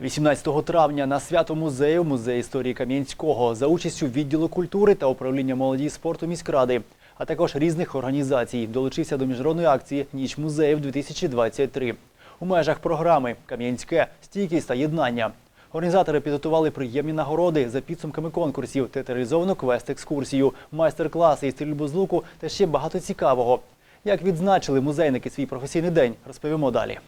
18 травня на свято музею музей історії Кам'янського за участю відділу культури та управління молоді і спорту міськради, а також різних організацій долучився до міжнародної акції Ніч музеїв 2023 у межах програми Кам'янське стійкість та єднання. Організатори підготували приємні нагороди за підсумками конкурсів, театралізовану квест-екскурсію, майстер-класи і стрільбу з луку та ще багато цікавого. Як відзначили музейники свій професійний день, розповімо далі.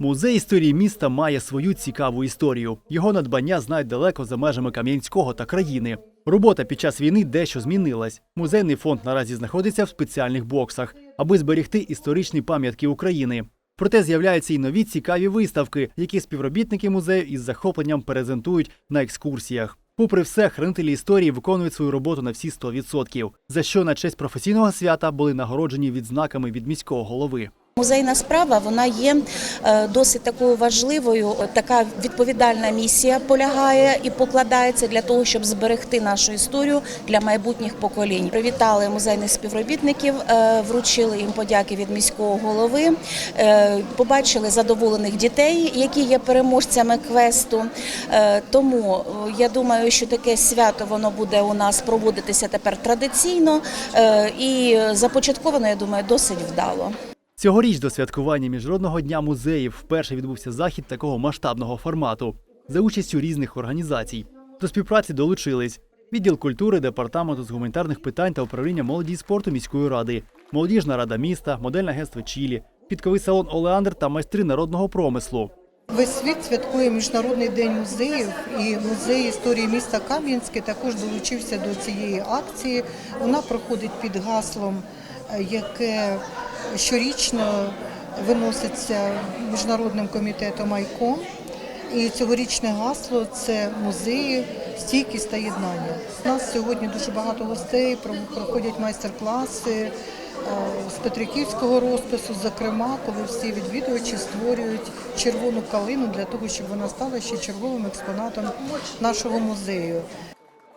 Музей історії міста має свою цікаву історію. Його надбання знають далеко за межами Кам'янського та країни. Робота під час війни дещо змінилась. Музейний фонд наразі знаходиться в спеціальних боксах, аби зберегти історичні пам'ятки України. Проте з'являються й нові цікаві виставки, які співробітники музею із захопленням презентують на екскурсіях. Попри все, хранителі історії виконують свою роботу на всі 100%, за що на честь професійного свята були нагороджені відзнаками від міського голови. Музейна справа вона є е, досить такою важливою. Така відповідальна місія полягає і покладається для того, щоб зберегти нашу історію для майбутніх поколінь. Привітали музейних співробітників, е, вручили їм подяки від міського голови. е, Побачили задоволених дітей, які є переможцями квесту. Тому я думаю, що таке свято воно буде у нас проводитися тепер традиційно і започатковано, я думаю, досить вдало. Цьогоріч до святкування Міжнародного дня музеїв вперше відбувся захід такого масштабного формату за участю різних організацій. До співпраці долучились відділ культури, департаменту з гуманітарних питань та управління молоді і спорту міської ради, молодіжна рада міста, модельне агентство Чілі, підковий салон Олеандр та майстри народного промислу. Весь світ святкує міжнародний день музеїв, і музей історії міста Кам'янське також долучився до цієї акції. Вона проходить під гаслом, е, яке щорічно виноситься міжнародним комітетом АЙКОМ. І цьогорічне гасло це музеї, стійкість та єднання. У нас сьогодні дуже багато гостей, проходять майстер-класи е, з Петриківського розпису, зокрема, коли всі відвідувачі створюють червону калину для того, щоб вона стала ще черговим експонатом нашого музею.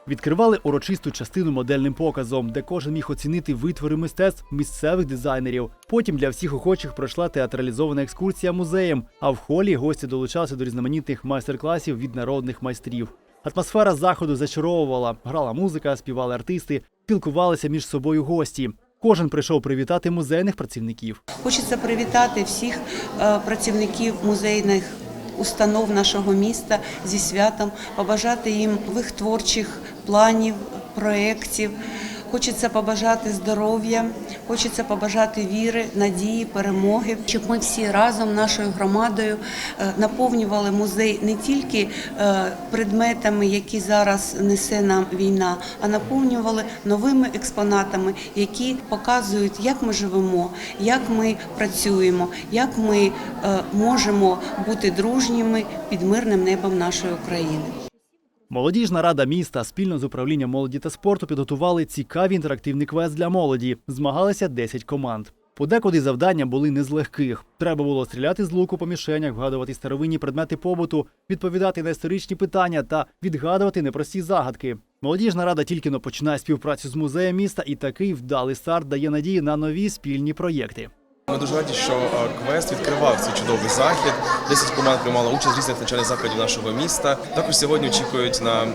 Відкривали урочисту частину модельним показом, де кожен міг оцінити витвори мистецтв місцевих дизайнерів. Потім для всіх охочих пройшла театралізована екскурсія музеєм. А в холі гості долучалися до різноманітних майстер-класів від народних майстрів. Атмосфера заходу зачаровувала, грала музика, співали артисти, спілкувалися між собою гості. Кожен прийшов привітати музейних працівників. Хочеться привітати всіх е, працівників музейних установ нашого міста зі святом, побажати їм творчих планів, проєктів. Хочеться побажати здоров'я, хочеться побажати віри, надії, перемоги, щоб ми всі разом нашою громадою е, наповнювали музей не тільки е, предметами, які зараз несе нам війна, а наповнювали новими експонатами, які показують, як ми живемо, як ми працюємо, як ми е, можемо бути дружніми під мирним небом нашої України. Молодіжна рада міста спільно з управлінням молоді та спорту підготували цікавий інтерактивний квест для молоді. Змагалися 10 команд. Подекуди завдання були не з легких. Треба було стріляти з луку по мішенях, вгадувати старовинні предмети побуту, відповідати на історичні питання та відгадувати непрості загадки. Молодіжна рада тільки но починає співпрацю з музеєм міста, і такий вдалий старт дає надії на нові спільні проєкти. Ми дуже раді, що е, квест відкривав цей чудовий захід. 10 команд приймали участь в різних навчальних закладів нашого міста. Також сьогодні очікують на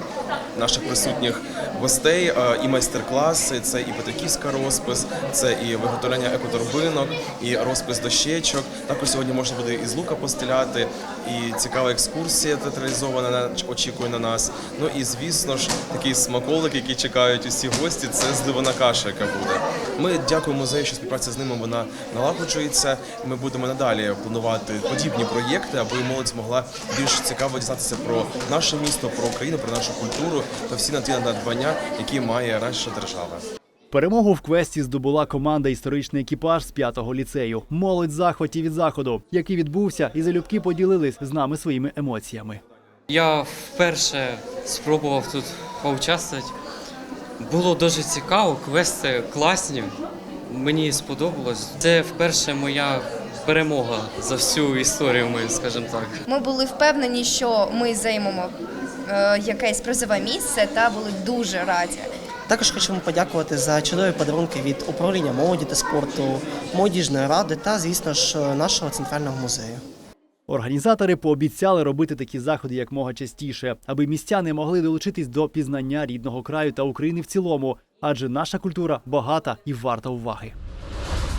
наших присутніх гостей е, і майстер-класи. Це і Петриківська розпис, це і виготовлення екоторбинок, і розпис дощечок. Також сьогодні можна буде із лука постріляти, і цікава екскурсія театралізована очікує на нас. Ну і звісно ж, такий смаколик, який чекають усі гості. Це зливана каша, яка буде. Ми дякуємо музею, що співпраця з ними вона налагоджується. Ми будемо надалі планувати подібні проєкти, аби молодь змогла більш цікаво дізнатися про наше місто, про Україну, про нашу культуру та всі на ті надбання, які має наша держава. Перемогу в квесті здобула команда історичний екіпаж з п'ятого ліцею. Молодь захваті від заходу, який відбувся, і залюбки поділились з нами своїми емоціями. Я вперше спробував тут поучаствувати. Було дуже цікаво, квести класні. Мені сподобалось. Це вперше моя перемога за всю історію, ми скажімо так. Ми були впевнені, що ми займемо якесь призове місце та були дуже раді. Також хочемо подякувати за чудові подарунки від управління молоді та спорту, молодіжної ради та, звісно ж, нашого центрального музею. Організатори пообіцяли робити такі заходи якмога частіше, аби містяни могли долучитись до пізнання рідного краю та України в цілому, адже наша культура багата і варта уваги.